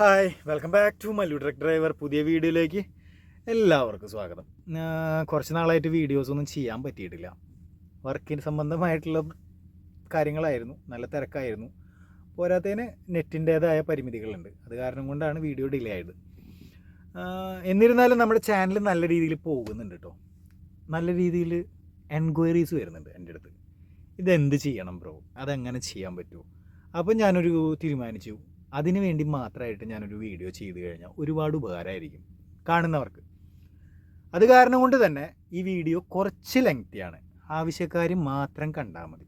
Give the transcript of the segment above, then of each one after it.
Hi welcome back to Mallu truck driver പുതിയ വീഡിയോയിലേക്ക് എല്ലാവർക്കും സ്വാഗതം. കുറച്ച് നാളായിട്ട് വീഡിയോസ് ഒന്നും ചെയ്യാൻ പറ്റിയിട്ടില്ല. വർക്കിന് സംബന്ധമായിട്ടുള്ള കാര്യങ്ങളായിരുന്നു. നല്ല തിരക്കായിരുന്നു. പോരാത്തതിന് നെറ്റിന്റേതായ പരിമിതികളുണ്ട്. അത് കാരണം കൊണ്ടാണ് വീഡിയോ ഡിലേ ആയത്. എന്നിരുന്നാലും നമ്മുടെ ചാനൽ നല്ല രീതിയിൽ പോകുന്നുണ്ട് കേട്ടോ നല്ല രീതിയിൽ എൻക്വയറീസ് വരുന്നുണ്ട് എന്റെ അടുത്ത്. ഇതെന്ത് ചെയ്യണം ബ്രോ? അതെങ്ങനെ ചെയ്യാൻ പറ്റുമോ? അപ്പോൾ ഞാനൊരു തീരുമാനിച്ചു. അതിന് വേണ്ടി മാത്രമായിട്ട് ഞാനൊരു വീഡിയോ ചെയ്ത് കഴിഞ്ഞാൽ ഒരുപാട് ഉപകാരമായിരിക്കും കാണുന്നവർക്ക്. അത് കാരണം കൊണ്ട് തന്നെ ഈ വീഡിയോ കുറച്ച് ലെങ്തിയാണ് ആവശ്യക്കാർ മാത്രം കണ്ടാൽ മതി.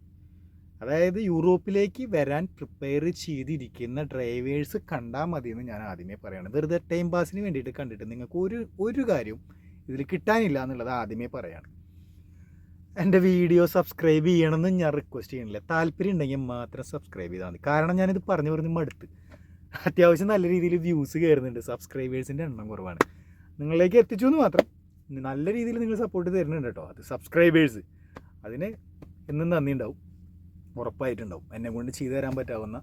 അതായത് യൂറോപ്പിലേക്ക് വരാൻ പ്രിപ്പയർ ചെയ്തിരിക്കുന്ന ഡ്രൈവേഴ്സ് കണ്ടാൽ മതി എന്ന് ഞാൻ ആദ്യമേ പറയാണ്. വെറുതെ ടൈം പാസിന് വേണ്ടിയിട്ട് കണ്ടിട്ട് നിങ്ങൾക്ക് ഒരു ഒരു കാര്യവും ഇതിൽ കിട്ടാനില്ല എന്നുള്ളത് ആദ്യമേ പറയാണ്. എന്റെ വീഡിയോ സബ്സ്ക്രൈബ് ചെയ്യണമെന്ന് ഞാൻ റിക്വസ്റ്റ് ചെയ്യണില്ല താല്പര്യം ഉണ്ടെങ്കിൽ മാത്രം സബ്സ്ക്രൈബ് ചെയ്താൽ മതി. കാരണം ഞാനിത് പറഞ്ഞു പറഞ്ഞ് മടുത്ത്. അത്യാവശ്യം നല്ല രീതിയിൽ വ്യൂസ് കയറുന്നുണ്ട്. സബ്സ്ക്രൈബേഴ്സിന്റെ എണ്ണം കുറവാണ്. നിങ്ങളിലേക്ക് എത്തിച്ചു എന്ന് മാത്രം. നല്ല രീതിയിൽ നിങ്ങൾ സപ്പോർട്ട് തരുന്നുണ്ട് കേട്ടോ. അത് സബ്സ്ക്രൈബേഴ്സ് അതിന് എന്നും നന്ദി ഉണ്ടാവും. ഉറപ്പായിട്ടുണ്ടാവും. എന്നെ കൊണ്ട് ചെയ്തു തരാൻ പറ്റാവുന്ന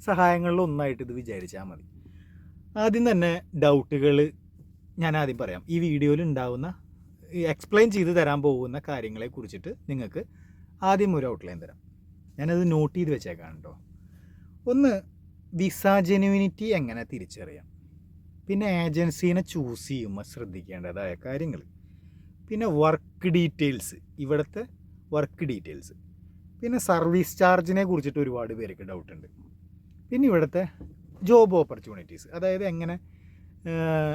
സഹായങ്ങളിൽ ഒന്നായിട്ട് ഇത് വിചാരിച്ചാൽ മതി. ആദ്യം തന്നെ ഡൗട്ടുകൾ ഞാൻ ആദ്യം പറയാം. ഈ വീഡിയോയിൽ ഉണ്ടാവുന്ന എക്സ്പ്ലെയിൻ ചെയ്ത് തരാൻ പോകുന്ന കാര്യങ്ങളെ കുറിച്ചിട്ട് നിങ്ങൾക്ക് ആദ്യം ഒരു ഔട്ട്ലൈൻ തരാം. ഞാനത് നോട്ട് ചെയ്ത് വെച്ചേക്കാണ് കേട്ടോ. ഒന്ന് വിസ ജെനുവിനിറ്റി എങ്ങനെ തിരിച്ചറിയാം? പിന്നെ ഏജൻസീനെ ചൂസ് ചെയ്യുമ്പോൾ ശ്രദ്ധിക്കേണ്ടതായ കാര്യങ്ങൾ. പിന്നെ വർക്ക് ഡീറ്റെയിൽസ് ഇവിടുത്തെ വർക്ക് ഡീറ്റെയിൽസ്. പിന്നെ സർവീസ് ചാർജിനെ കുറിച്ചിട്ട് ഒരുപാട് പേർക്ക് ഡൗട്ട് ഉണ്ട്. പിന്നെ ഇവിടുത്തെ ജോബ് ഓപ്പർച്യൂണിറ്റീസ് അതായത് എങ്ങനെ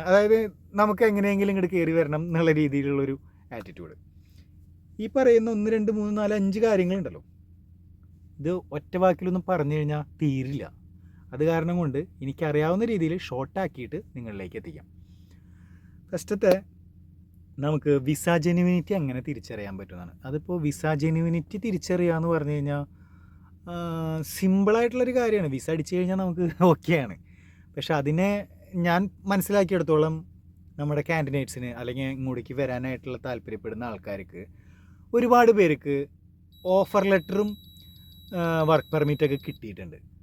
അതായത് നമുക്ക് എങ്ങനെയെങ്കിലും ഇങ്ങോട്ട് കയറി വരണം എന്നുള്ള രീതിയിലുള്ളൊരു ആറ്റിറ്റ്യൂഡ് ഈ പറയുന്ന ഒന്ന് രണ്ട് മൂന്ന് നാല് അഞ്ച് കാര്യങ്ങളുണ്ടല്ലോ. ഇത് ഒറ്റ വാക്കിലൊന്നും പറഞ്ഞു കഴിഞ്ഞാൽ തീരില്ല. അത് കാരണം കൊണ്ട് എനിക്കറിയാവുന്ന രീതിയിൽ ഷോർട്ടാക്കിയിട്ട് നിങ്ങളിലേക്ക് എത്തിക്കാം. ഫസ്റ്റത്തെ നമുക്ക് വിസ ജെനുവിനിറ്റി അങ്ങനെ തിരിച്ചറിയാൻ പറ്റുന്നതാണ്. അതിപ്പോൾ വിസ ജെനുവിനിറ്റി തിരിച്ചറിയുക എന്ന് പറഞ്ഞു കഴിഞ്ഞാൽ സിമ്പിളായിട്ടുള്ളൊരു കാര്യമാണ്. വിസ അടിച്ചു കഴിഞ്ഞാൽ നമുക്ക് ഓക്കെയാണ് പക്ഷെ അതിനെ ഞാൻ മനസ്സിലാക്കിയെടുത്തോളം നമ്മുടെ കാൻഡിഡേറ്റ്സിന് അല്ലെങ്കിൽ ഇങ്ങോട്ടേക്ക് വരാനായിട്ടുള്ള താല്പര്യപ്പെടുന്ന ആൾക്കാർക്ക് ഒരുപാട് പേർക്ക് ഓഫർ ലെറ്ററും വർക്ക് പെർമിറ്റൊക്കെ കിട്ടിയിട്ടുണ്ട്.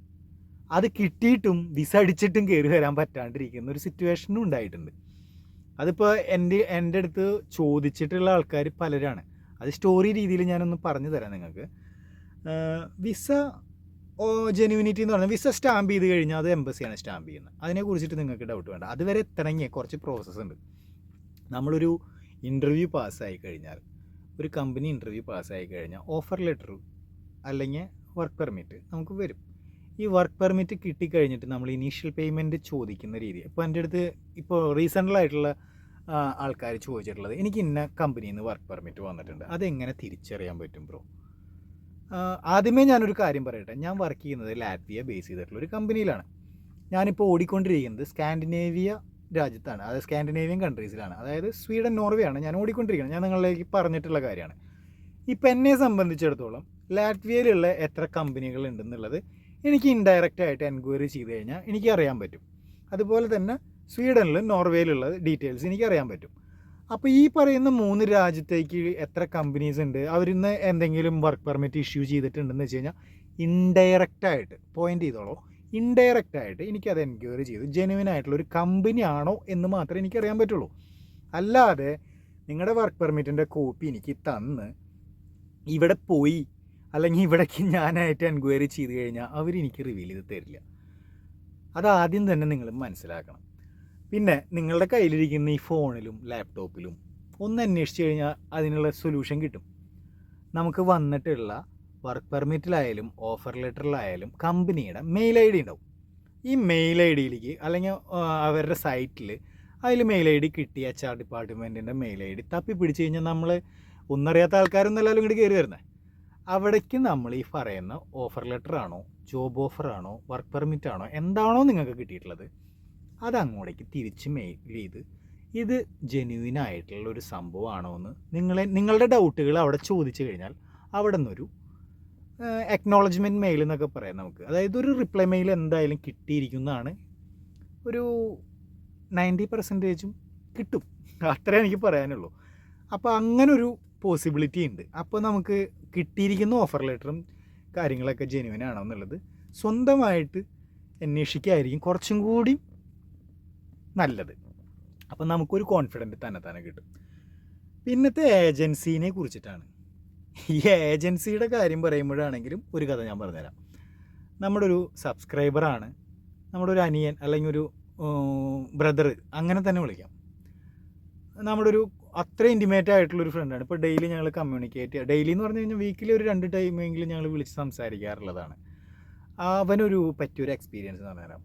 അത് കിട്ടിയിട്ടും വിസ അടിച്ചിട്ടും കയറി വരാൻ പറ്റാണ്ടിരിക്കുന്ന ഒരു സിറ്റുവേഷനും ഉണ്ടായിട്ടുണ്ട്. അതിപ്പോൾ എന്റെ എന്റെ അടുത്ത് ചോദിച്ചിട്ടുള്ള ആൾക്കാർ പലരാണ്. അത് സ്റ്റോറി രീതിയിൽ ഞാനൊന്ന് പറഞ്ഞു തരാം നിങ്ങൾക്ക്. വിസ ഓ ജെനുവിനിറ്റി എന്ന് പറഞ്ഞാൽ വിസ സ്റ്റാമ്പ് ചെയ്ത് കഴിഞ്ഞാൽ അത് എംബസിയാണ് സ്റ്റാമ്പ് ചെയ്യുന്നത്. അതിനെക്കുറിച്ചിട്ട് നിങ്ങൾക്ക് ഡൗട്ട് വേണ്ട. അതുവരെ എത്തണമെങ്കിൽ കുറച്ച് പ്രോസസ്സ് ഉണ്ട്. നമ്മളൊരു ഇന്റർവ്യൂ പാസ്സായി കഴിഞ്ഞാൽ ഒരു കമ്പനി ഇന്റർവ്യൂ പാസ്സായി കഴിഞ്ഞാൽ ഓഫർ ലെറ്റർ അല്ലെങ്കിൽ വർക്ക് പെർമിറ്റ് നമുക്ക് വരും. ഈ വർക്ക് പെർമിറ്റ് കിട്ടിക്കഴിഞ്ഞിട്ട് നമ്മൾ ഇനീഷ്യൽ പേയ്മെന്റ് ചോദിക്കുന്ന രീതി. ഇപ്പോൾ എന്റെ അടുത്ത് ഇപ്പോൾ റീസെന്റലായിട്ടുള്ള ആൾക്കാർ ചോദിച്ചിട്ടുള്ളത് എനിക്ക് ഇന്ന കമ്പനിയിൽ നിന്ന് വർക്ക് പെർമിറ്റ് വന്നിട്ടുണ്ട്. അതെങ്ങനെ തിരിച്ചറിയാൻ പറ്റും ബ്രോ ആദ്യമേ ഞാനൊരു കാര്യം പറയട്ടെ. ഞാൻ വർക്ക് ചെയ്യുന്നത് ലാറ്റ്വിയ ബേസ് ചെയ്തിട്ടുള്ള ഒരു കമ്പനിയിലാണ് ഞാനിപ്പോൾ ഓടിക്കൊണ്ടിരിക്കുന്നത് സ്കാൻഡിനേവിയ രാജ്യത്താണ്. അതായത് സ്കാൻഡിനേവിയൻ കൺട്രീസിലാണ് അതായത് സ്വീഡൻ നോർവേ ആണ് ഞാൻ ഓടിക്കൊണ്ടിരിക്കുന്നത്. ഞാൻ നിങ്ങളിലേക്ക് പറഞ്ഞിട്ടുള്ള കാര്യമാണ്. ഇപ്പം എന്നെ സംബന്ധിച്ചിടത്തോളം ലാറ്റ്വിയയിലുള്ള എത്ര കമ്പനികൾ ഉണ്ടെന്നുള്ളത് എനിക്ക് ഇൻഡയറക്റ്റ് ആയിട്ട് എൻക്വയറി ചെയ്ത് കഴിഞ്ഞാൽ എനിക്ക് അറിയാൻ പറ്റും. അതുപോലെ തന്നെ സ്വീഡനിലും നോർവേയിലുള്ള ഡീറ്റെയിൽസ് എനിക്ക് അറിയാൻ പറ്റും. അപ്പോൾ ഈ പറയുന്ന മൂന്ന് രാജ്യത്തേക്ക് എത്ര കമ്പനീസ് ഉണ്ട് അവരിന്ന് എന്തെങ്കിലും വർക്ക് പെർമിറ്റ് ഇഷ്യൂ ചെയ്തിട്ടുണ്ടെന്ന് വെച്ച് കഴിഞ്ഞാൽ ഇൻഡയറക്റ്റ് ആയിട്ട് പോയിന്റ് ചെയ്തോളൂ. ഇൻഡയറക്റ്റ് ആയിട്ട് എനിക്കത് എൻക്വയറി ചെയ്ത്. ജെനുവിൻ ആയിട്ടുള്ള ഒരു കമ്പനി ആണോ എന്ന് മാത്രമേ എനിക്ക് അറിയാൻ പറ്റുള്ളൂ. അല്ലാതെ നിങ്ങളുടെ വർക്ക് പെർമിറ്റിന്റെ കോപ്പി എനിക്ക് തന്ന് ഇവിടെ പോയി അല്ലെങ്കിൽ ഇവിടേക്ക് ഞാനായിട്ട് എൻക്വയറി ചെയ്ത് കഴിഞ്ഞാൽ അവരെനിക്ക് റിവീൽ ചെയ്ത് തരില്ല. ആദ്യം തന്നെ നിങ്ങൾ മനസ്സിലാക്കണം. പിന്നെ നിങ്ങളുടെ കയ്യിലിരിക്കുന്ന ഈ ഫോണിലും ലാപ്ടോപ്പിലും ഒന്ന് അന്വേഷിച്ച് കഴിഞ്ഞാൽ അതിനുള്ള സൊല്യൂഷൻ കിട്ടും. നമുക്ക് വന്നിട്ടുള്ള വർക്ക് പെർമിറ്റിലായാലും ഓഫർ ലെറ്ററിലായാലും കമ്പനിയുടെ മെയിൽ ഐ ഡി ഉണ്ടാവും. ഈ മെയിൽ ഐ ഡിയിലേക്ക് അല്ലെങ്കിൽ അവരുടെ സൈറ്റിൽ അതിൽ മെയിൽ ഐ ഡി കിട്ടി എച്ച് ആർ ഡിപ്പാർട്ട്മെന്റിന്റെ മെയിൽ ഐ ഡി തപ്പി പിടിച്ച് കഴിഞ്ഞാൽ നമ്മൾ ഒന്നറിയാത്ത ആൾക്കാരൊന്നും എല്ലാവരും ഇങ്ങോട്ട് കയറി വരുന്നത് അവിടേക്ക് നമ്മൾ ഈ പറയുന്ന ഓഫർ ലെറ്റർ ആണോ ജോബ് ഓഫർ ആണോ വർക്ക് പെർമിറ്റ് ആണോ എന്താണോ നിങ്ങൾക്ക് കിട്ടിയിട്ടുള്ളത് അത് അങ്ങോട്ടേക്ക് തിരിച്ച് മെയിൽ ചെയ്ത് ഇത് ജെന്യൂൻ ആയിട്ടുള്ള ഒരു സംഭവമാണോ എന്ന് നിങ്ങളെ നിങ്ങളുടെ ഡൗട്ടുകൾ അവിടെ ചോദിച്ചു കഴിഞ്ഞാൽ അവിടെ നിന്നൊരു അക്നോളജ്മെന്റ് മെയിൽ എന്നൊക്കെ പറയാം നമുക്ക്. അതായത് ഒരു റിപ്ലൈ മെയിൽ എന്തായാലും കിട്ടിയിരിക്കുന്നതാണ്. ഒരു നയന്റി പെർസെന്റേജും കിട്ടും. അത്രേ എനിക്ക് പറയാനുള്ളൂ. അപ്പോൾ അങ്ങനൊരു പോസിബിലിറ്റി ഉണ്ട്. അപ്പോൾ നമുക്ക് കിട്ടിയിരിക്കുന്ന ഓഫർ ലെറ്ററും കാര്യങ്ങളൊക്കെ ജെനുവിൻ ആണോ എന്നുള്ളത് സ്വന്തമായിട്ട് അന്വേഷിക്കായിരിക്കും കുറച്ചും കൂടി നല്ലത്. അപ്പം നമുക്കൊരു കോൺഫിഡന്റ് തന്നെ തന്നെ കിട്ടും. പിന്നത്തെ ഏജൻസീനെ കുറിച്ചിട്ടാണ്. ഈ ഏജൻസിയുടെ കാര്യം പറയുമ്പോഴാണെങ്കിലും ഒരു കഥ ഞാൻ പറഞ്ഞുതരാം. നമ്മുടെ ഒരു സബ്സ്ക്രൈബറാണ് നമ്മുടെ ഒരു അനിയൻ അല്ലെങ്കിൽ ഒരു ബ്രദർ അങ്ങനെ തന്നെ വിളിക്കാം. നമ്മുടെ ഒരു അത്ര ഇന്റിമേറ്റ് ആയിട്ടുള്ളൊരു ഫ്രണ്ടാണ് ഇപ്പോൾ ഡെയിലി ഞങ്ങൾ കമ്മ്യൂണിക്കേറ്റ് ഡെയിലി എന്ന് പറഞ്ഞു കഴിഞ്ഞാൽ വീക്കിലി ഒരു രണ്ട് ടൈമെങ്കിലും ഞങ്ങൾ വിളിച്ച് സംസാരിക്കാറുള്ളതാണ്. അവനൊരു പറ്റിയൊരു എക്സ്പീരിയൻസ് എന്ന് പറഞ്ഞുതരാം.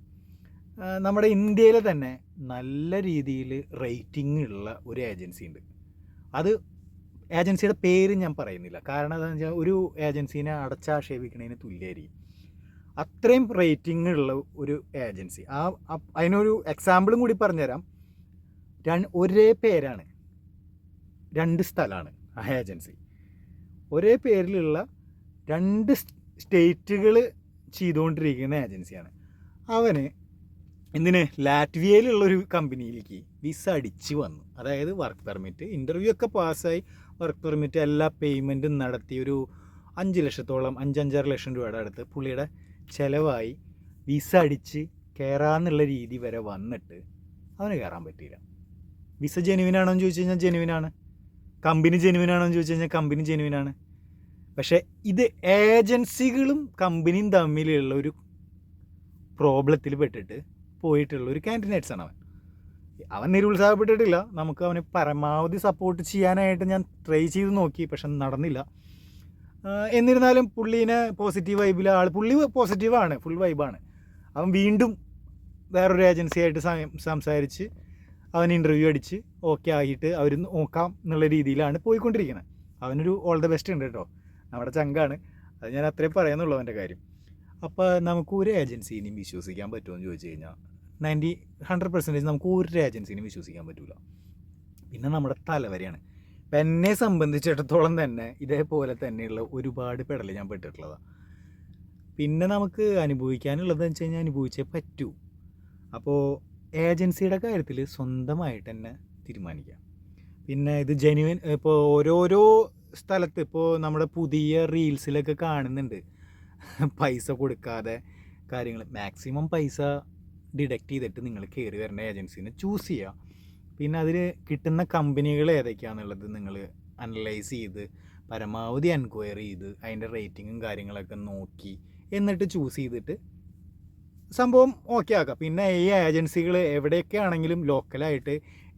നമ്മുടെ ഇന്ത്യയിൽ തന്നെ നല്ല രീതിയിൽ റേറ്റിംഗ് ഉള്ള ഒരു ഏജൻസി ഉണ്ട്. അത് ഏജൻസിയുടെ പേര് ഞാൻ പറയുന്നില്ല. കാരണം എന്താണെന്ന് വെച്ചാൽ ഒരു ഏജൻസീനെ അടച്ചാക്ഷേപിക്കുന്നതിന് തുല്യമായിരിക്കും അത്രയും റേറ്റിംഗ് ഉള്ള ഒരു ഏജൻസി ആ അതിനൊരു എക്സാമ്പിളും കൂടി പറഞ്ഞുതരാം. ഒരേ പേരാണ്. രണ്ട് സ്ഥലമാണ് ആ ഏജൻസി. ഒരേ പേരിലുള്ള രണ്ട് സ്റ്റേറ്റുകൾ ചെയ്തുകൊണ്ടിരിക്കുന്ന ഏജൻസിയാണ്. അവന് എന്തിന്? ലാറ്റ്വിയയിലുള്ളൊരു കമ്പനിയിലേക്ക് വിസ അടിച്ച് വന്നു. അതായത് വർക്ക് പെർമിറ്റ്. ഇന്റർവ്യൂ ഒക്കെ പാസ്സായി. വർക്ക് പെർമിറ്റ് എല്ലാ പേയ്മെന്റും നടത്തി ഒരു അഞ്ച് ലക്ഷത്തോളം അഞ്ചഞ്ചാറ് ലക്ഷം രൂപയുടെ അടുത്ത് പുള്ളിയുടെ ചിലവായി വിസ അടിച്ച് കയറാമെന്നുള്ള രീതി വരെ വന്നിട്ട് അവന് കയറാൻ പറ്റിയില്ല. വിസ ജെനുവിനാണോ എന്ന് ചോദിച്ചു കഴിഞ്ഞാൽ ജെനുവിനാണ് കമ്പനി ജെനുവിൻ ആണോ എന്ന് ചോദിച്ചു കഴിഞ്ഞാൽ കമ്പനി ജെനുവിൻ ആണ്. പക്ഷേ ഇത് ഏജൻസികളും കമ്പനിയും തമ്മിലുള്ള ഒരു പ്രോബ്ലത്തിൽ പെട്ടിട്ട് പോയിട്ടുള്ള ഒരു കാൻഡിഡേറ്റ്സ് ആണ് അവൻ. അവൻ നിരുത്സാഹപ്പെട്ടിട്ടില്ല. നമുക്ക് അവനെ പരമാവധി സപ്പോർട്ട് ചെയ്യാനായിട്ട് ഞാൻ ട്രൈ ചെയ്ത് നോക്കി പക്ഷെ നടന്നില്ല. എന്നിരുന്നാലും പുള്ളീനെ പോസിറ്റീവ് വൈബിൽ ആൾ പുള്ളി പോസിറ്റീവാണ് ഫുൾ വൈബാണ് അവൻ വീണ്ടും വേറൊരു ഏജൻസിയായിട്ട് സംസാരിച്ച് അവൻ ഇന്റർവ്യൂ അടിച്ച് ഓക്കെ ആയിട്ട് അവർ നോക്കാം എന്നുള്ള രീതിയിലാണ് പോയിക്കൊണ്ടിരിക്കുന്നത് അവനൊരു ഓൾ ദ ബെസ്റ്റ് ഉണ്ട് കേട്ടോ നമ്മുടെ ചങ്കാണ്. അത് ഞാൻ അത്രേ പറയുന്നുള്ളൂ അവന്റെ കാര്യം. അപ്പോൾ നമുക്ക് ഒരു ഏജൻസിനെയും വിശ്വസിക്കാൻ പറ്റുമോ എന്ന് ചോദിച്ചു കഴിഞ്ഞാൽ നയന്റി ഹൺഡ്രഡ് പെർസെന്റേജ് നമുക്ക് ഒരു ഏജൻസിനെയും വിശ്വസിക്കാൻ പറ്റില്ല പിന്നെ നമ്മുടെ തലവരെയാണ്. ഇപ്പം എന്നെ സംബന്ധിച്ചിടത്തോളം തന്നെ ഇതേപോലെ തന്നെയുള്ള ഒരുപാട് പെടൽ ഞാൻ പെട്ടിട്ടുള്ളതാണ് പിന്നെ നമുക്ക് അനുഭവിക്കാനുള്ളതെന്ന് വെച്ച് കഴിഞ്ഞാൽ അനുഭവിച്ചേ പറ്റൂ. അപ്പോൾ ഏജൻസിയുടെ കാര്യത്തിൽ സ്വന്തമായിട്ട് തന്നെ തീരുമാനിക്കാം. പിന്നെ ഇത് ജെനുവിൻ ഇപ്പോൾ ഓരോരോ സ്ഥലത്ത് ഇപ്പോൾ നമ്മുടെ പുതിയ റീൽസിലൊക്കെ കാണുന്നുണ്ട്. പൈസ കൊടുക്കാതെ കാര്യങ്ങൾ. മാക്സിമം പൈസ ഡിഡക്റ്റ് ചെയ്തിട്ട് നിങ്ങൾ കയറി വരുന്ന ഏജൻസിനെ ചൂസ് ചെയ്യുക പിന്നെ അതിൽ കിട്ടുന്ന കമ്പനികൾ ഏതൊക്കെയാണെന്നുള്ളത് നിങ്ങൾ അനലൈസ് ചെയ്ത് പരമാവധി എൻക്വയറി ചെയ്ത് അതിന്റെ റേറ്റിങ്ങും കാര്യങ്ങളൊക്കെ നോക്കി എന്നിട്ട് ചൂസ് ചെയ്തിട്ട് സംഭവം ഓക്കെ ആക്കാം. പിന്നെ ഈ ഏജൻസികൾ എവിടെയൊക്കെ ആണെങ്കിലും ലോക്കലായിട്ട്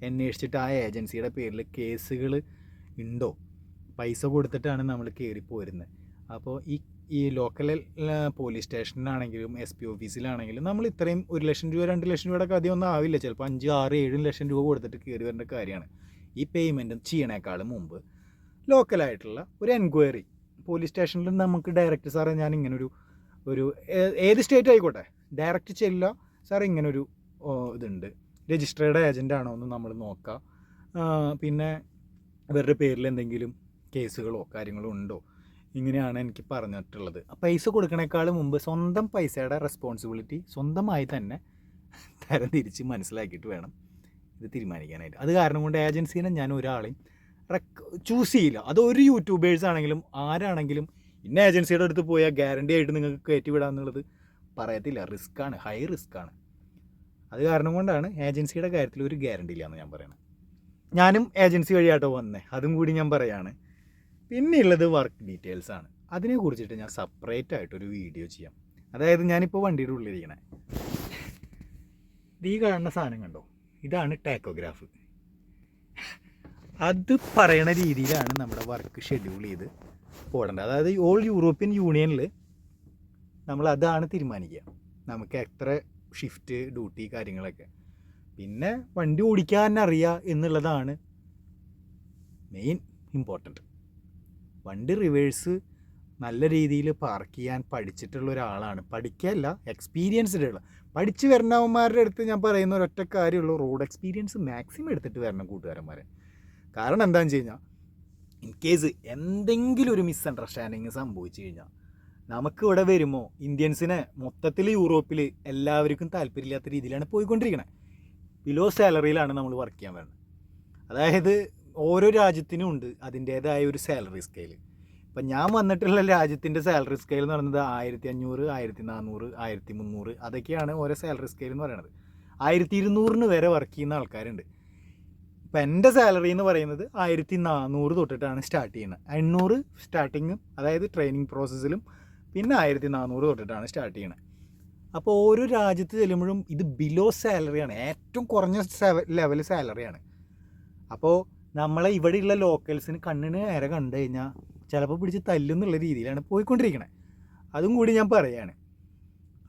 അന്വേഷിച്ചിട്ട് ആ ഏജൻസിയുടെ പേരിൽ കേസുകൾ ഉണ്ടോ? പൈസ കൊടുത്തിട്ടാണ് നമ്മൾ കയറി പോരുന്നത് അപ്പോൾ ഈ ഈ ലോക്കൽ പോലീസ് സ്റ്റേഷനിലാണെങ്കിലും എസ് പി ഓഫീസിലാണെങ്കിലും നമ്മൾ ഇത്രയും ഒരു ലക്ഷം രൂപ രണ്ട് ലക്ഷം രൂപയുടെ അധികം ഒന്നും ആവില്ല. ചിലപ്പോൾ അഞ്ച് ആറ് ഏഴ് ലക്ഷം രൂപ കൊടുത്തിട്ട് കയറി വരേണ്ട കാര്യമാണ്. ഈ പേയ്മെന്റ് ചെയ്യണേക്കാളും മുമ്പ് ലോക്കലായിട്ടുള്ള ഒരു എൻക്വയറി പോലീസ് സ്റ്റേഷനിൽ നമുക്ക് ഡയറക്റ്റ് സാറേ ഞാൻ ഇങ്ങനൊരു ഒരു ഏത് സ്റ്റേറ്റ് ആയിക്കോട്ടെ? ഡയറക്റ്റ് ചെല്ലുക. സാർ ഇങ്ങനൊരു ഇതുണ്ട്. രജിസ്ട്രേഡ് ഏജന്റ് ആണോ എന്ന് നമ്മൾ നോക്കുക പിന്നെ ഇവരുടെ പേരിൽ എന്തെങ്കിലും കേസുകളോ കാര്യങ്ങളോ ഉണ്ടോ? ഇങ്ങനെയാണ് എനിക്ക് പറഞ്ഞിട്ടുള്ളത്. പൈസ കൊടുക്കണേക്കാൾ മുമ്പ് സ്വന്തം പൈസയുടെ റെസ്പോൺസിബിലിറ്റി സ്വന്തമായി തന്നെ തരം തിരിച്ച് മനസ്സിലാക്കിയിട്ട് വേണം ഇത് തീരുമാനിക്കാനായിട്ട്. അത് കാരണം കൊണ്ട് ഏജൻസീനെ ഞാൻ ഒരാളെയും റെക്ക് ചൂസ് ചെയ്യില്ല. അത് ഒരു യൂട്യൂബേഴ്സ് ആണെങ്കിലും ആരാണെങ്കിലും ഇന്ന ഏജൻസിയുടെ അടുത്ത് പോയാൽ ഗ്യാരണ്ടി ആയിട്ട് നിങ്ങൾക്ക് കയറ്റി വിടാന്നുള്ളത് പറയത്തില്ല. റിസ്ക്കാണ്. ഹൈ റിസ്ക്കാണ്. അത് കാരണം കൊണ്ടാണ് ഏജൻസിയുടെ കാര്യത്തിൽ ഒരു ഗ്യാരണ്ടി ഇല്ല എന്ന് ഞാൻ പറയുന്നത് ഞാനും ഏജൻസി വഴിയാട്ടോ വന്നേ. അതും കൂടി ഞാൻ പറയാണ്. പിന്നെയുള്ളത് വർക്ക് ഡീറ്റെയിൽസ് ആണ്. അതിനെ കുറിച്ചിട്ട് ഞാൻ സെപ്പറേറ്റ് ആയിട്ടൊരു വീഡിയോ ചെയ്യാം. അതായത് ഞാനിപ്പോൾ വണ്ടിയുടെ ഉള്ളിലിരിക്കണേ. ഈ കാണുന്ന സാധനം കണ്ടോ? ഇതാണ് ടാക്കോഗ്രാഫ് അത് പറയണ രീതിയിലാണ് നമ്മുടെ വർക്ക് ഷെഡ്യൂൾ ചെയ്ത് പോടേണ്ടത്. അതായത് ഓൾ യൂറോപ്യൻ യൂണിയനിൽ നമ്മൾ അതാണ് തീരുമാനിക്കുക. നമുക്ക് എത്ര ഷിഫ്റ്റ് ഡ്യൂട്ടി കാര്യങ്ങളൊക്കെ. പിന്നെ വണ്ടി ഓടിക്കാൻ അറിയുക എന്നുള്ളതാണ് മെയിൻ ഇമ്പോർട്ടന്റ് വണ്ടി റിവേഴ്സ് നല്ല രീതിയിൽ പാർക്ക് ചെയ്യാൻ പഠിച്ചിട്ടുള്ള ഒരാളാണ്. പഠിക്കുകയല്ല എക്സ്പീരിയൻസ്ഡ് ഉള്ള പഠിച്ച് വരണവന്മാരുടെ അടുത്ത് ഞാൻ പറയുന്ന ഒരൊറ്റ കാര്യമുള്ളൂ റോഡ് എക്സ്പീരിയൻസ് മാക്സിമം എടുത്തിട്ട് വരണം കൂട്ടുകാരന്മാരെ. കാരണം എന്താണെന്ന് വെച്ച് കഴിഞ്ഞാൽ ഇൻ കേസ് എന്തെങ്കിലും ഒരു മിസ്അണ്ടർസ്റ്റാൻഡിങ് സംഭവിച്ചു കഴിഞ്ഞാൽ നമുക്ക് ഇവിടെ വരുമ്പോൾ ഇന്ത്യൻസിനെ മൊത്തത്തിൽ യൂറോപ്പിൽ എല്ലാവർക്കും താല്പര്യമില്ലാത്ത രീതിയിലാണ് പോയിക്കൊണ്ടിരിക്കുന്നത് ബിലോ സാലറിയിലാണ് നമ്മൾ വർക്ക് ചെയ്യാൻ വരുന്നത്. അതായത് ഓരോ രാജ്യത്തിനും ഉണ്ട് അതിന്റേതായ ഒരു സാലറി സ്കെയിൽ ഇപ്പം ഞാൻ വന്നിട്ടുള്ള രാജ്യത്തിന്റെ സാലറി സ്കെയിൽ എന്ന് പറയുന്നത് ആയിരത്തി അഞ്ഞൂറ് ആയിരത്തി നാനൂറ് ആയിരത്തി മുന്നൂറ് അതൊക്കെയാണ് ഓരോ സാലറി സ്കെയിൽ എന്ന് പറയുന്നത്. ആയിരത്തി ഇരുന്നൂറിന് വരെ വർക്ക് ചെയ്യുന്ന ആൾക്കാരുണ്ട്. ഇപ്പം എന്റെ സാലറി എന്ന് പറയുന്നത് ആയിരത്തി നാനൂറ് തൊട്ടിട്ടാണ് സ്റ്റാർട്ട് ചെയ്യുന്നത്. എണ്ണൂറ് സ്റ്റാർട്ടിങ്ങും അതായത് ട്രെയിനിങ് പ്രോസസ്സിലും പിന്നെ ആയിരത്തി നാനൂറ് തൊട്ടിട്ടാണ് സ്റ്റാർട്ട് ചെയ്യണത് അപ്പോൾ ഓരോ രാജ്യത്ത് ചെല്ലുമ്പോഴും ഇത് ബിലോ സാലറിയാണ് ഏറ്റവും കുറഞ്ഞ ലെവൽ സാലറിയാണ് അപ്പോൾ നമ്മളെ ഇവിടെയുള്ള ലോക്കൽസിന് കണ്ണിന് നേരെ കണ്ടു കഴിഞ്ഞാൽ ചിലപ്പോൾ പിടിച്ച് തല്ലുന്നുള്ള രീതിയിലാണ് പോയിക്കൊണ്ടിരിക്കുന്നത് അതും കൂടി ഞാൻ പറയാണ്.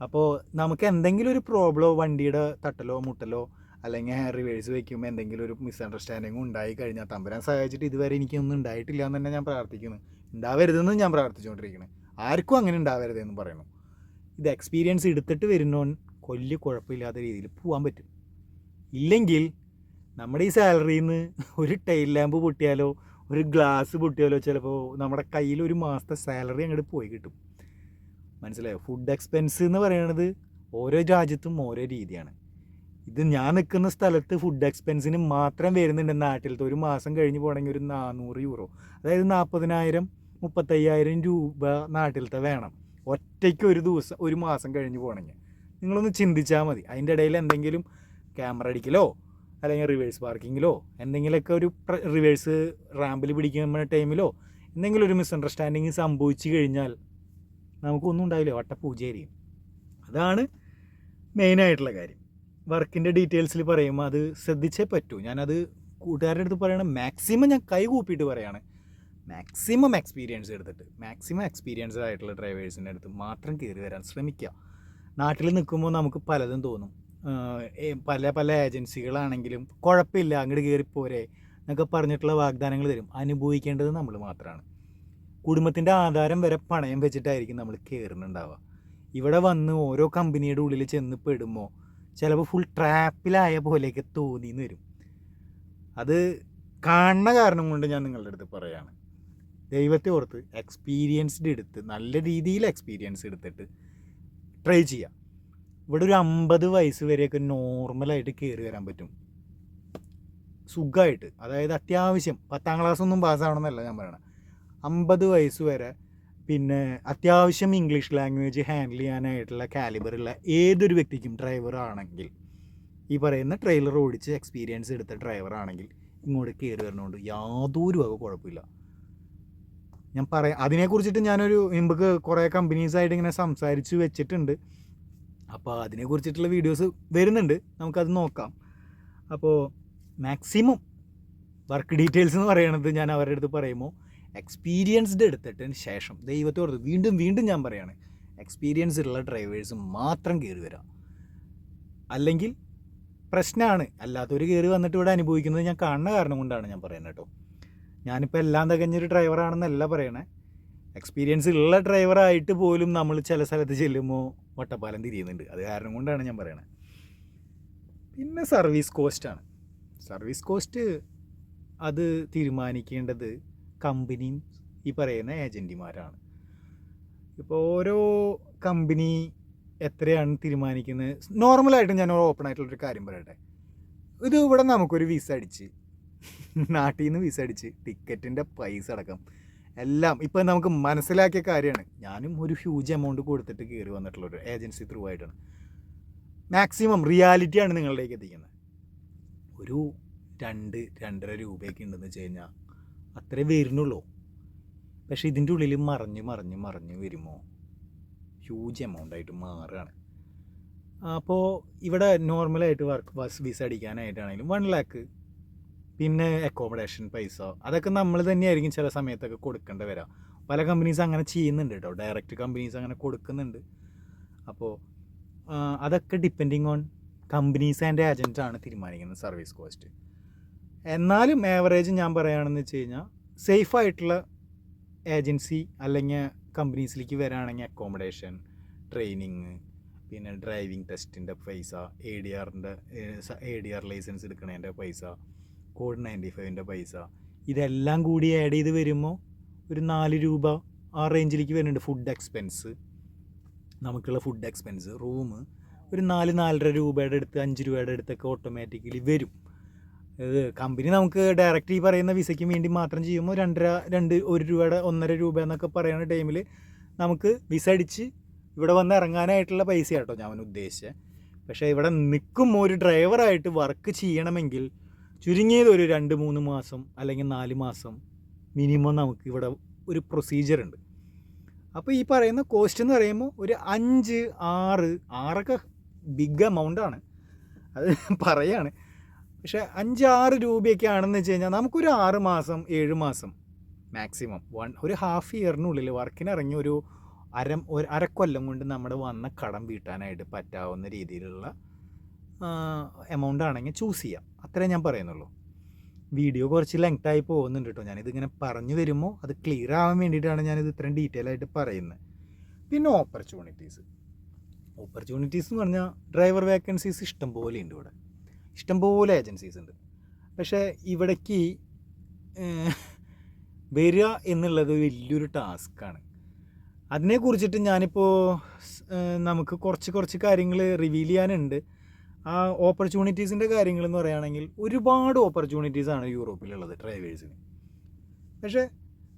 അപ്പോൾ നമുക്ക് എന്തെങ്കിലും ഒരു പ്രോബ്ലമോ വണ്ടിയുടെ തട്ടലോ മുട്ടലോ അല്ലെങ്കിൽ റിവേഴ്സ് വയ്ക്കുമ്പോൾ എന്തെങ്കിലും ഒരു മിസ്അണ്ടർസ്റ്റാൻഡിങ് ഉണ്ടായി കഴിഞ്ഞാൽ തമ്പുരാൻ സഹായിച്ചിട്ട് ഇതുവരെ എനിക്കൊന്നും ഉണ്ടായിട്ടില്ല എന്ന് തന്നെ ഞാൻ പ്രാർത്ഥിക്കുന്നു. ഉണ്ടാവരുതെന്ന് ഞാൻ പ്രാർത്ഥിച്ചുകൊണ്ടിരിക്കുന്നത് ആർക്കും അങ്ങനെ ഉണ്ടാവരുത് എന്ന് പറയുന്നു. ഇത് എക്സ്പീരിയൻസ് എടുത്തിട്ട് വരുന്നവൻ കൊല്ല് കുഴപ്പമില്ലാത്ത രീതിയിൽ പോകാൻ പറ്റും. ഇല്ലെങ്കിൽ നമ്മുടെ ഈ സാലറിയിൽ നിന്ന് ഒരു ടൈൽ ലാമ്പ് പൊട്ടിയാലോ ഒരു ഗ്ലാസ് പൊട്ടിയാലോ ചിലപ്പോൾ നമ്മുടെ കയ്യിൽ ഒരു മാസത്തെ സാലറി അങ്ങോട്ട് പോയി കിട്ടും. മനസ്സിലായോ? ഫുഡ് എക്സ്പെൻസ് എന്ന് പറയുന്നത് ഓരോ രാജ്യത്തും ഓരോ രീതിയാണ്. ഇത് ഞാൻ നിൽക്കുന്ന സ്ഥലത്ത് ഫുഡ് എക്സ്പെൻസിന് മാത്രം വരുന്നുണ്ട് നാട്ടിലത്തെ. ഒരു മാസം കഴിഞ്ഞ് പോകണമെങ്കിൽ ഒരു നാനൂറ് യൂറോ അതായത് നാൽപ്പതിനായിരം മുപ്പത്തയ്യായിരം രൂപ നാട്ടിലത്തെ വേണം. ഒറ്റയ്ക്ക് ഒരു ദിവസം ഒരു മാസം കഴിഞ്ഞ് പോകണമെങ്കിൽ. നിങ്ങളൊന്ന് ചിന്തിച്ചാൽ മതി. അതിന്റെ ഇടയിൽ എന്തെങ്കിലും ക്യാമറ അടിക്കലോ അല്ലെങ്കിൽ റിവേഴ്സ് പാർക്കിങ്ങിലോ എന്തെങ്കിലുമൊക്കെ ഒരു റിവേഴ്സ് റാമ്പിൽ പിടിക്കുന്ന ടൈമിലോ എന്തെങ്കിലും ഒരു മിസ്അണ്ടർസ്റ്റാൻഡിങ് സംഭവിച്ചു കഴിഞ്ഞാൽ നമുക്കൊന്നും ഉണ്ടാവില്ല. വട്ടപ്പൂജയായിരിക്കും അതാണ് മെയിനായിട്ടുള്ള കാര്യം. വർക്കിന്റെ ഡീറ്റെയിൽസിൽ പറയുമ്പോൾ അത് ശ്രദ്ധിച്ചേ പറ്റൂ. ഞാനത് കൂട്ടുകാരുടെ അടുത്ത് പറയണം മാക്സിമം ഞാൻ കൈ കൂപ്പിയിട്ട് പറയാണ്. മാക്സിമം എക്സ്പീരിയൻസ് എടുത്തിട്ട്. മാക്സിമം എക്സ്പീരിയൻസ്ഡ് ആയിട്ടുള്ള ഡ്രൈവേഴ്സിന്റെ അടുത്ത് മാത്രം കയറി വരാൻ ശ്രമിക്കുക. നാട്ടിൽ നിൽക്കുമ്പോൾ നമുക്ക് പലതും തോന്നും. പല പല ഏജൻസികളാണെങ്കിലും കുഴപ്പമില്ല അങ്ങോട്ട് കയറിപ്പോരെ എന്നൊക്കെ പറഞ്ഞിട്ടുള്ള വാഗ്ദാനങ്ങൾ തരും. അനുഭവിക്കേണ്ടത് നമ്മൾ മാത്രമാണ് കുടുംബത്തിന്റെ ആധാരം വരെ പണയം വെച്ചിട്ടായിരിക്കും നമ്മൾ കയറുന്നുണ്ടാവുക ഇവിടെ വന്ന് ഓരോ കമ്പനിയുടെ ഉള്ളിൽ ചെന്ന് പെടുമ്പോൾ ചിലപ്പോൾ ഫുൾ ട്രാപ്പിലായ പോലെയൊക്കെ തോന്നിയെന്ന് വരും. അത് കാണുന്ന കാരണം കൊണ്ട് ഞാൻ നിങ്ങളുടെ അടുത്ത് പറയാണ്. ദൈവത്തെ ഓർത്ത് എക്സ്പീരിയൻസ്ഡ് എടുത്ത് നല്ല രീതിയിൽ എക്സ്പീരിയൻസ് എടുത്തിട്ട് ട്രൈ ചെയ്യുക ഇവിടെ ഒരു അമ്പത് വയസ്സ് വരെയൊക്കെ നോർമലായിട്ട് കയറി വരാൻ പറ്റും. സുഖമായിട്ട് അതായത് അത്യാവശ്യം പത്താം ക്ലാസ് ഒന്നും പാസ്സാവണമെന്നല്ല ഞാൻ പറയണത് അമ്പത് വയസ്സ് വരെ പിന്നെ അത്യാവശ്യം ഇംഗ്ലീഷ് ലാംഗ്വേജ് ഹാൻഡിൽ ചെയ്യാനായിട്ടുള്ള കാലിബറുള്ള ഏതൊരു വ്യക്തിക്കും ഡ്രൈവർ ആണെങ്കിൽ ഈ പറയുന്ന ട്രെയിലർ ഓടിച്ച് എക്സ്പീരിയൻസ് എടുത്ത ഡ്രൈവർ ആണെങ്കിൽ ഇങ്ങോട്ട് കയറി വരണോണ്ട് യാതൊരു വക കുഴപ്പമില്ല. ഞാൻ പറയാം അതിനെക്കുറിച്ചിട്ട് ഞാനൊരു മുമ്പ് കുറേ കമ്പനീസായിട്ട് ഇങ്ങനെ സംസാരിച്ച് വെച്ചിട്ടുണ്ട്. അപ്പോൾ അതിനെക്കുറിച്ചിട്ടുള്ള വീഡിയോസ് വരുന്നുണ്ട്. നമുക്കത് നോക്കാം. അപ്പോൾ മാക്സിമം വർക്ക് ഡീറ്റെയിൽസ് എന്ന് പറയുന്നത് ഞാൻ അവരുടെ അടുത്ത് പറയുമ്പോൾ എക്സ്പീരിയൻസ്ഡ് എടുത്തിട്ടതിന് ശേഷം ദൈവത്തെ ഓർത്ത് വീണ്ടും വീണ്ടും ഞാൻ പറയാണ് എക്സ്പീരിയൻസ് ഉള്ള ഡ്രൈവേഴ്സ് മാത്രം കയറി വരാം. അല്ലെങ്കിൽ പ്രശ്നമാണ് അല്ലാത്തവർ കയറി വന്നിട്ട് ഇവിടെ അനുഭവിക്കുന്നത് ഞാൻ കാണുന്ന കാരണം കൊണ്ടാണ് ഞാൻ പറയുന്നത് കേട്ടോ. ഞാനിപ്പോൾ എല്ലാം തികഞ്ഞൊരു ഡ്രൈവറാണെന്നല്ല പറയണേ. എക്സ്പീരിയൻസ് ഉള്ള ഡ്രൈവറായിട്ട് പോലും നമ്മൾ ചില സ്ഥലത്ത് ചെല്ലുമ്പോൾ വട്ടപ്പാലം തിരിയുന്നുണ്ട്. അത് കാരണം കൊണ്ടാണ് ഞാൻ പറയണത് പിന്നെ സർവീസ് കോസ്റ്റാണ് സർവീസ് കോസ്റ്റ് അത് തീരുമാനിക്കേണ്ടത് കമ്പനിയും ഈ പറയുന്ന ഏജന്റിമാരാണ് ഇപ്പോൾ ഓരോ കമ്പനി എത്രയാണ് തീരുമാനിക്കുന്നത്? നോർമലായിട്ട് ഞാൻ ഓപ്പൺ ആയിട്ടുള്ളൊരു കാര്യം പറയട്ടെ. ഇത് ഇവിടെ നമുക്കൊരു വിസ അടിച്ച് നാട്ടിൽ നിന്ന് വിസ അടിച്ച് ടിക്കറ്റിന്റെ പൈസ അടക്കം. എല്ലാം ഇപ്പം നമുക്ക് മനസ്സിലാക്കിയ കാര്യമാണ്. ഞാനും ഒരു ഹ്യൂജ് എമൗണ്ട് കൊടുത്തിട്ട് കയറി വന്നിട്ടുള്ളൊരു ഏജൻസി ത്രൂ ആയിട്ടാണ്. മാക്സിമം റിയാലിറ്റിയാണ് നിങ്ങളിലേക്ക് എത്തിക്കുന്നത്. ഒരു രണ്ട് രണ്ടര രൂപയൊക്കെ ഉണ്ടെന്ന് വെച്ച് കഴിഞ്ഞാൽ അത്രേ വരുന്നുള്ളൂ. പക്ഷേ ഇതിന്റെ ഉള്ളിൽ മറിഞ്ഞ് മറിഞ്ഞ് മറിഞ്ഞ് വരുമോ ഹ്യൂജ് എമൗണ്ട് ആയിട്ട് മാറുകയാണ്. അപ്പോൾ ഇവിടെ നോർമലായിട്ട് വർക്ക് ബസ് വിസ അടിക്കാനായിട്ടാണെങ്കിലും വൺ ലാക്ക് പിന്നെ അക്കോമഡേഷൻ പൈസ അതൊക്കെ നമ്മൾ തന്നെയായിരിക്കും ചില സമയത്തൊക്കെ കൊടുക്കേണ്ടി വരാം പല കമ്പനീസ് അങ്ങനെ ചെയ്യുന്നുണ്ട് കേട്ടോ ഡയറക്റ്റ് കമ്പനീസ് അങ്ങനെ കൊടുക്കുന്നുണ്ട്. അപ്പോൾ അതൊക്കെ ഡിപ്പെൻഡിങ് ഓൺ കമ്പനീസ് ആൻഡ് ഏജന്റാണ് തീരുമാനിക്കുന്നത് സർവീസ് കോസ്റ്റ് എന്നാലും ആവറേജ് ഞാൻ പറയുകയാണെന്ന് വെച്ച് കഴിഞ്ഞാൽ സേഫ് ആയിട്ടുള്ള ഏജൻസി അല്ലെങ്കിൽ കമ്പനീസിലേക്ക് വരാണെങ്കിൽ അക്കോമഡേഷൻ ട്രെയിനിങ് പിന്നെ ഡ്രൈവിംഗ് ടെസ്റ്റിന്റെ പൈസ എ ഡി ആറിന്റെ എ ഡി ആർ ലൈസൻസ് എടുക്കുന്നതിന്റെ പൈസ കോഡ് നയന്റി ഫൈവിന്റെ പൈസ. ഇതെല്ലാം കൂടി ആഡ് ചെയ്ത് വരുമ്പോൾ ഒരു നാല് രൂപ ആ റേഞ്ചിലേക്ക് വരുന്നുണ്ട് ഫുഡ് എക്സ്പെൻസ് നമുക്കുള്ള ഫുഡ് എക്സ്പെൻസ് റൂം ഒരു നാല് നാലര രൂപയുടെ അടുത്ത് അഞ്ച് രൂപയുടെ അടുത്തൊക്കെ ഓട്ടോമാറ്റിക്കലി വരും. ഇത് കമ്പനി നമുക്ക് ഡയറക്റ്റ് ഈ പറയുന്ന വിസയ്ക്ക് വേണ്ടി മാത്രം ചെയ്യുമ്പോൾ രണ്ടര രണ്ട് ഒരു രൂപയുടെ ഒന്നര രൂപ എന്നൊക്കെ പറയുന്ന ടൈമിൽ നമുക്ക് വിസ അടിച്ച് ഇവിടെ വന്ന് ഇറങ്ങാനായിട്ടുള്ള പൈസ കേട്ടോ ഞാൻ ഉദ്ദേശിച്ചത് പക്ഷേ ഇവിടെ നിൽക്കും ഒരു ഡ്രൈവറായിട്ട് വർക്ക് ചെയ്യണമെങ്കിൽ ചുരുങ്ങിയത് ഒരു രണ്ട് മൂന്ന് മാസം അല്ലെങ്കിൽ നാല് മാസം മിനിമം നമുക്ക് ഇവിടെ ഒരു പ്രൊസീജിയർ ഉണ്ട്. അപ്പോൾ ഈ പറയുന്ന കോസ്റ്റ് എന്ന് പറയുമ്പോൾ ഒരു അഞ്ച് ആറ് ആറൊക്കെ ബിഗ് എമൗണ്ട് ആണ്. അത് പറയാണ്. പക്ഷേ അഞ്ച് ആറ് രൂപയൊക്കെ ആണെന്ന് വെച്ച് കഴിഞ്ഞാൽ നമുക്കൊരു ആറ് മാസം ഏഴ് മാസം മാക്സിമം വൺ ഒരു ഹാഫ് ഇയറിനുള്ളിൽ വർക്കിനിറങ്ങി ഒരു അര ഒരു അരക്കൊല്ലം കൊണ്ട് നമ്മുടെ വന്ന കടം വീട്ടാനായിട്ട് പറ്റാവുന്ന രീതിയിലുള്ള എമൗണ്ട് ആണെങ്കിൽ ചൂസ് ചെയ്യാം. അത്രേ ഞാൻ പറയുന്നുള്ളൂ. വീഡിയോ കുറച്ച് ലെങ്ത് ആയി പോകുന്നുണ്ട് കേട്ടോ ഞാനിതിങ്ങനെ പറഞ്ഞു വരുമ്പോൾ അത് ക്ലിയർ ആവാൻ വേണ്ടിയിട്ടാണ് ഞാനിത് ഇത്രയും ഡീറ്റെയിൽ ആയിട്ട് പറയുന്നത്. പിന്നെ ഓപ്പർച്യൂണിറ്റീസ് ഓപ്പർച്യൂണിറ്റീസ് എന്ന് പറഞ്ഞാൽ ഡ്രൈവർ വേക്കൻസീസ് ഇഷ്ടം പോലെ ഉണ്ട് ഇവിടെ. ഇഷ്ടംപോലെ ഏജൻസീസ് ഉണ്ട് പക്ഷേ ഇവിടേക്ക് വരിക എന്നുള്ളത് വലിയൊരു ടാസ്ക്കാണ് അതിനെക്കുറിച്ചിട്ട് ഞാനിപ്പോൾ നമുക്ക് കുറച്ച് കുറച്ച് കാര്യങ്ങൾ റിവീൽ ചെയ്യാനുണ്ട്. ആ ഓപ്പർച്യൂണിറ്റീസിന്റെ കാര്യങ്ങൾ എന്ന് പറയുകയാണെങ്കിൽ ഒരുപാട് ഓപ്പർച്യൂണിറ്റീസാണ് യൂറോപ്പിലുള്ളത് ഡ്രൈവേഴ്സിന് പക്ഷേ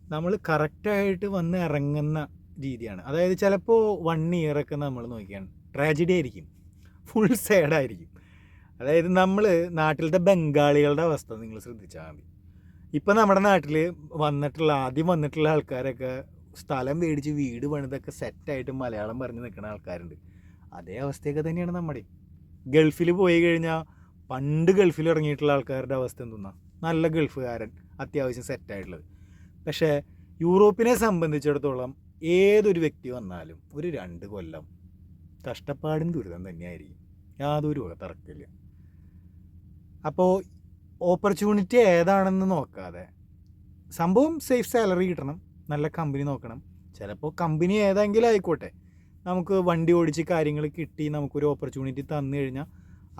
നമ്മൾ കറക്റ്റായിട്ട് വന്ന് ഇറങ്ങുന്ന രീതിയാണ്. അതായത് ചിലപ്പോൾ വൺ ഇയറൊക്കെ നമ്മൾ നോക്കിയാണ്. ട്രാജഡി ആയിരിക്കും. ഫുൾ സാഡായിരിക്കും അതായത് നമ്മൾ നാട്ടിലത്തെ ബംഗാളികളുടെ അവസ്ഥ നിങ്ങൾ ശ്രദ്ധിച്ചാൽ മതി. ഇപ്പം നമ്മുടെ നാട്ടിൽ വന്നിട്ടുള്ള ആദ്യം വന്നിട്ടുള്ള ആൾക്കാരൊക്കെ സ്ഥലം മേടിച്ച് വീട് പണിതൊക്കെ സെറ്റായിട്ട് മലയാളം പറഞ്ഞ് നിൽക്കുന്ന ആൾക്കാരുണ്ട്. അതേ അവസ്ഥയൊക്കെ തന്നെയാണ് നമ്മുടെ. ഗൾഫിൽ പോയി കഴിഞ്ഞാൽ പണ്ട് ഗൾഫിൽ ഇറങ്ങിയിട്ടുള്ള ആൾക്കാരുടെ അവസ്ഥ എന്തെന്നാ? നല്ല ഗൾഫുകാരൻ അത്യാവശ്യം സെറ്റായിട്ടുള്ളത് പക്ഷേ യൂറോപ്പിനെ സംബന്ധിച്ചിടത്തോളം ഏതൊരു വ്യക്തി വന്നാലും ഒരു രണ്ട് കൊല്ലം കഷ്ടപ്പാടും ദുരിതം തന്നെയായിരിക്കും. യാതൊരു തർക്കമില്ല. അപ്പോൾ ഓപ്പർച്യൂണിറ്റി ഏതാണെന്ന് നോക്കാതെ സംഭവം സേഫ് സാലറി കിട്ടണം നല്ല കമ്പനി നോക്കണം. ചിലപ്പോൾ കമ്പനി ഏതെങ്കിലും ആയിക്കോട്ടെ. നമുക്ക് വണ്ടി ഓടിച്ച് കാര്യങ്ങൾ കിട്ടി നമുക്കൊരു ഓപ്പർച്യൂണിറ്റി തന്നു കഴിഞ്ഞാൽ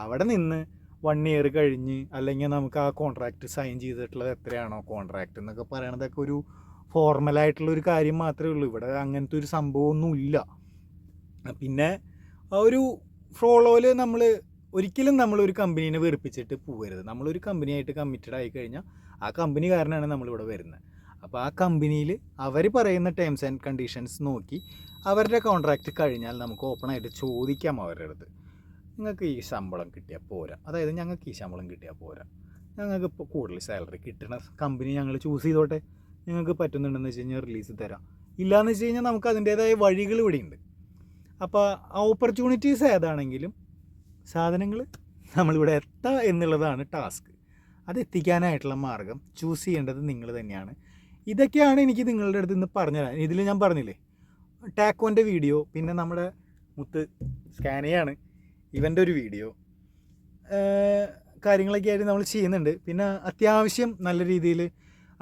അവിടെ നിന്ന് വൺ ഇയർ കഴിഞ്ഞ് അല്ലെങ്കിൽ നമുക്ക് ആ കോൺട്രാക്റ്റ് സൈൻ ചെയ്തിട്ടുള്ളത് എത്രയാണോ കോൺട്രാക്റ്റ് എന്നൊക്കെ പറയണതൊക്കെ ഒരു ഫോർമലായിട്ടുള്ള ഒരു കാര്യം മാത്രമേ ഉള്ളൂ. ഇവിടെ അങ്ങനത്തെ ഒരു സംഭവമൊന്നുമില്ല. പിന്നെ ആ ഒരു ഫ്രോളോയിൽ നമ്മൾ ഒരിക്കലും നമ്മളൊരു കമ്പനീനെ വെറുപ്പിച്ചിട്ട് പോകരുത് നമ്മളൊരു കമ്പനിയായിട്ട് കമ്മിറ്റഡ് ആയി കഴിഞ്ഞാൽ ആ കമ്പനി കാരണമാണ് നമ്മളിവിടെ വരുന്നത്. അപ്പോൾ ആ കമ്പനിയിൽ അവർ പറയുന്ന ടേംസ് ആൻഡ് കണ്ടീഷൻസ് നോക്കി അവരുടെ കോൺട്രാക്റ്റ് കഴിഞ്ഞാൽ നമുക്ക് ഓപ്പണായിട്ട് ചോദിക്കാം അവരുടെ അടുത്ത്. നിങ്ങൾക്ക് ഈ ശമ്പളം കിട്ടിയാൽ പോരാ. അതായത് ഞങ്ങൾക്ക് ഈ ശമ്പളം കിട്ടിയാൽ പോരാ. ഞങ്ങൾക്ക് ഇപ്പോൾ കൂടുതൽ സാലറി കിട്ടണ. കമ്പനി ഞങ്ങൾ ചൂസ് ചെയ്തോട്ടെ. നിങ്ങൾക്ക് പറ്റുന്നുണ്ടെന്ന് വെച്ച് കഴിഞ്ഞാൽ റിലീസ് തരാം. ഇല്ലയെന്ന് വെച്ച് കഴിഞ്ഞാൽ നമുക്ക് അതിന്റേതായ വഴികൾ ഇവിടെയുണ്ട്. അപ്പോൾ ഓപ്പർച്യൂണിറ്റീസ് ഏതാണെങ്കിലും സാധനങ്ങൾ നമ്മളിവിടെ എത്താം എന്നുള്ളതാണ് ടാസ്ക് അത് എത്തിക്കാനായിട്ടുള്ള മാർഗം. ചൂസ് ചെയ്യേണ്ടത് നിങ്ങൾ തന്നെയാണ്. ഇതൊക്കെയാണ് എനിക്ക് നിങ്ങളുടെ അടുത്ത് നിന്ന് പറഞ്ഞു തരാൻ ഇതിൽ ഞാൻ പറഞ്ഞില്ലേ? ടാക്കോന്റെ വീഡിയോ പിന്നെ നമ്മുടെ മുത്ത് സ്കാനിയാണ് ഇവന്റെ ഒരു വീഡിയോ. കാര്യങ്ങളൊക്കെ ആയിട്ട് നമ്മൾ ചെയ്യുന്നുണ്ട്. പിന്നെ അത്യാവശ്യം നല്ല രീതിയിൽ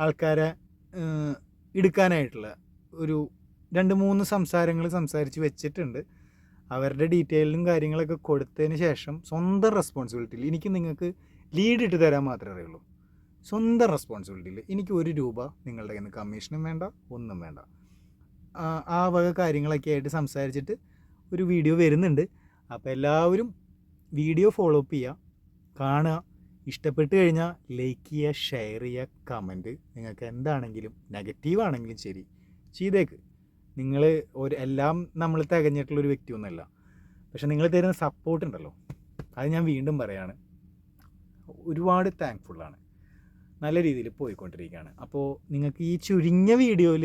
ആൾക്കാരെ എടുക്കാനായിട്ടുള്ള ഒരു രണ്ട് മൂന്ന് സംസാരങ്ങൾ സംസാരിച്ച് വെച്ചിട്ടുണ്ട്. അവരുടെ ഡീറ്റെയിലും കാര്യങ്ങളൊക്കെ കൊടുത്തതിന് ശേഷം സ്വന്തം റെസ്പോൺസിബിലിറ്റിയിൽ എനിക്ക് നിങ്ങൾക്ക് ലീഡ് ഇട്ട് തരാൻ മാത്രമേ അറിയുള്ളൂ. സ്വന്തം റെസ്പോൺസിബിലിറ്റിയിൽ എനിക്ക് ഒരു രൂപ നിങ്ങളുടെ കയ്യിൽ നിന്ന് കമ്മീഷനും വേണ്ട ഒന്നും വേണ്ട. ആ വക കാര്യങ്ങളൊക്കെ ആയിട്ട് സംസാരിച്ചിട്ട് ഒരു വീഡിയോ വരുന്നുണ്ട്. അപ്പോൾ എല്ലാവരും വീഡിയോ ഫോളോ അപ്പ് ചെയ്യുക കാണുക. ഇഷ്ടപ്പെട്ട് കഴിഞ്ഞാൽ ലൈക്ക് ചെയ്യുക ഷെയർ ചെയ്യുക കമന്റ് നിങ്ങൾക്ക് എന്താണെങ്കിലും നെഗറ്റീവ് ആണെങ്കിലും ശരി ചെയ്തേക്ക്. നിങ്ങൾ ഒരു എല്ലാം നമ്മൾ തികഞ്ഞിട്ടുള്ളൊരു വ്യക്തിയൊന്നുമല്ല പക്ഷെ നിങ്ങൾ തരുന്ന സപ്പോർട്ട് ഉണ്ടല്ലോ. അത് ഞാൻ വീണ്ടും പറയാണ്. ഒരുപാട് താങ്ക്ഫുള്ളാണ് നല്ല രീതിയിൽ പോയിക്കൊണ്ടിരിക്കുകയാണ്. അപ്പോൾ നിങ്ങൾക്ക് ഈ ചുരുങ്ങിയ വീഡിയോയിൽ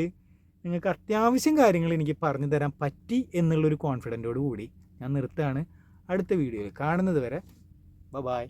നിങ്ങൾക്ക് അത്യാവശ്യം കാര്യങ്ങൾ എനിക്ക് പറഞ്ഞു തരാൻ പറ്റി എന്നുള്ളൊരു കോൺഫിഡന്റോട് കൂടി ഞാൻ നിർത്തുകയാണ്. അടുത്ത വീഡിയോയിൽ കാണുന്നത് വരെ ബ ബായ്